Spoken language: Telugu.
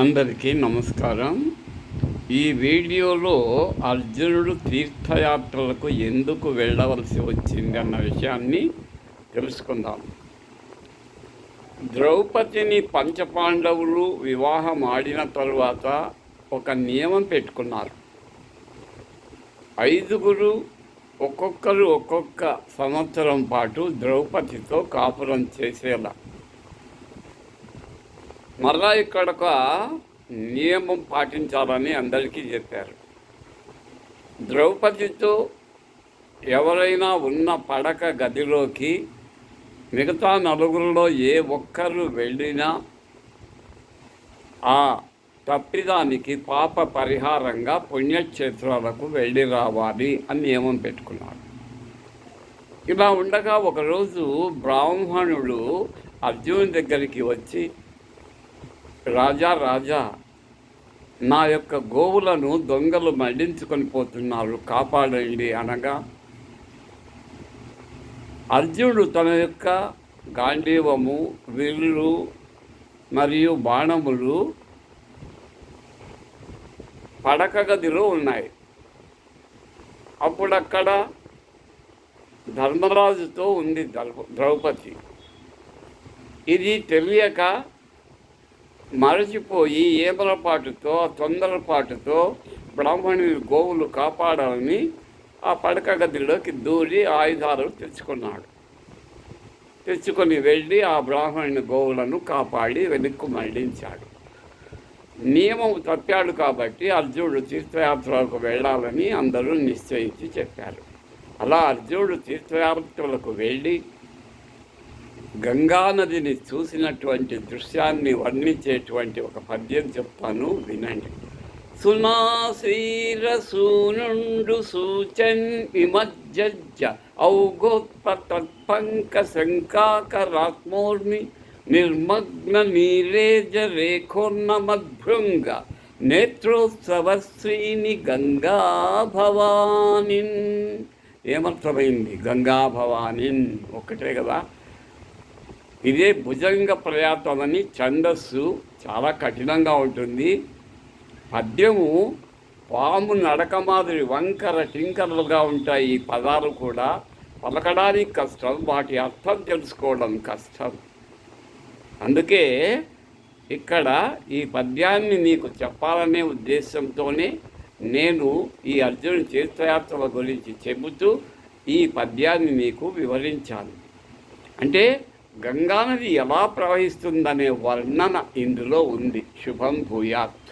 అందరికీ నమస్కారం. ఈ వీడియోలో అర్జునుడు తీర్థయాత్రలకు ఎందుకు వెళ్ళవలసి వచ్చింది అన్న విషయాన్ని తెలుసుకుందాం. ద్రౌపదిని పంచపాండవులు వివాహం ఆడిన తరువాత ఒక నియమం పెట్టుకున్నారు. ఐదుగురు ఒక్కొక్కరు ఒక్కొక్క సంవత్సరం పాటు ద్రౌపదితో కాపురం చేసేలా. మరలా ఇక్కడ ఒక నియమం పాటించాలని అందరికీ చెప్పారు. ద్రౌపదితో ఎవరైనా ఉన్న పడక గదిలోకి మిగతా నలుగురిలో ఏ ఒక్కరు వెళ్ళినా ఆ తప్పిదానికి పాప పరిహారంగా పుణ్యక్షేత్రాలకు వెళ్ళి రావాలి అని నియమం పెట్టుకున్నాడు. ఇలా ఉండగా ఒకరోజు బ్రాహ్మణుడు అర్జునుడి దగ్గరికి వచ్చి రాజా రాజా నా యొక్క గోవులను దొంగలు మళ్ళించుకొని పోతున్నారు కాపాడండి అనగా అర్జునుడు తన యొక్క గాంధీవము విల్లు మరియు బాణములు పడక గదిలో ఉన్నాయి. అప్పుడక్కడ ధర్మరాజుతో ఉంది ద్రౌపది. ఇది తెలియక మరచిపోయి ఏమలపాటుతో తొందరపాటుతో బ్రాహ్మణుని గోవులు కాపాడాలని ఆ పడక గదిలోకి దూరి ఆయుధాలు తెచ్చుకున్నాడు. తెచ్చుకొని వెళ్ళి ఆ బ్రాహ్మణుని గోవులను కాపాడి వెనక్కు మళ్ళించాడు. నియమం తప్పాడు కాబట్టి అర్జునుడు తీర్థయాత్రలకు వెళ్ళాలని అందరూ నిశ్చయించి చెప్పారు. అలా అర్జునుడు తీర్థయాత్రలకు వెళ్ళి గంగా నదిని చూసినటువంటి దృశ్యాన్ని వర్ణించేటువంటి ఒక పద్యం చెప్తాను వినండి. సునాశీరసూనుండు సూచన్ విమజ్జ ఔగోత్ప తత్పంక శంకాకరాత్మోర్మి నిర్మగ్న నీరేజ రేఖోర్ణమద్భృంగ నేత్రోత్సవశ్రీని గంగా భవానిన్ ఏమర్థమైంది? గంగా భవానిన్ ఒక్కటే కదా. ఇదే భుజంగ ప్రయాతమని ఛందస్సు చాలా కఠినంగా ఉంటుంది. పద్యము పాము నడక మాదిరి వంకర టింకరలుగా ఉంటాయి ఈ పదాలు కూడా. పలకడానికి కష్టం వాటి అర్థం తెలుసుకోవడం కష్టం. అందుకే ఇక్కడ ఈ పద్యాన్ని నీకు చెప్పాలనే ఉద్దేశంతోనే నేను ఈ అర్జున తీర్థయాత్రల గురించి చెబుతూ ఈ పద్యాన్ని నీకు వివరించాను. అంటే గంగానది ఎలా ప్రవహిస్తుందనే వర్ణన ఇందులో ఉంది. శుభం భూయాత్.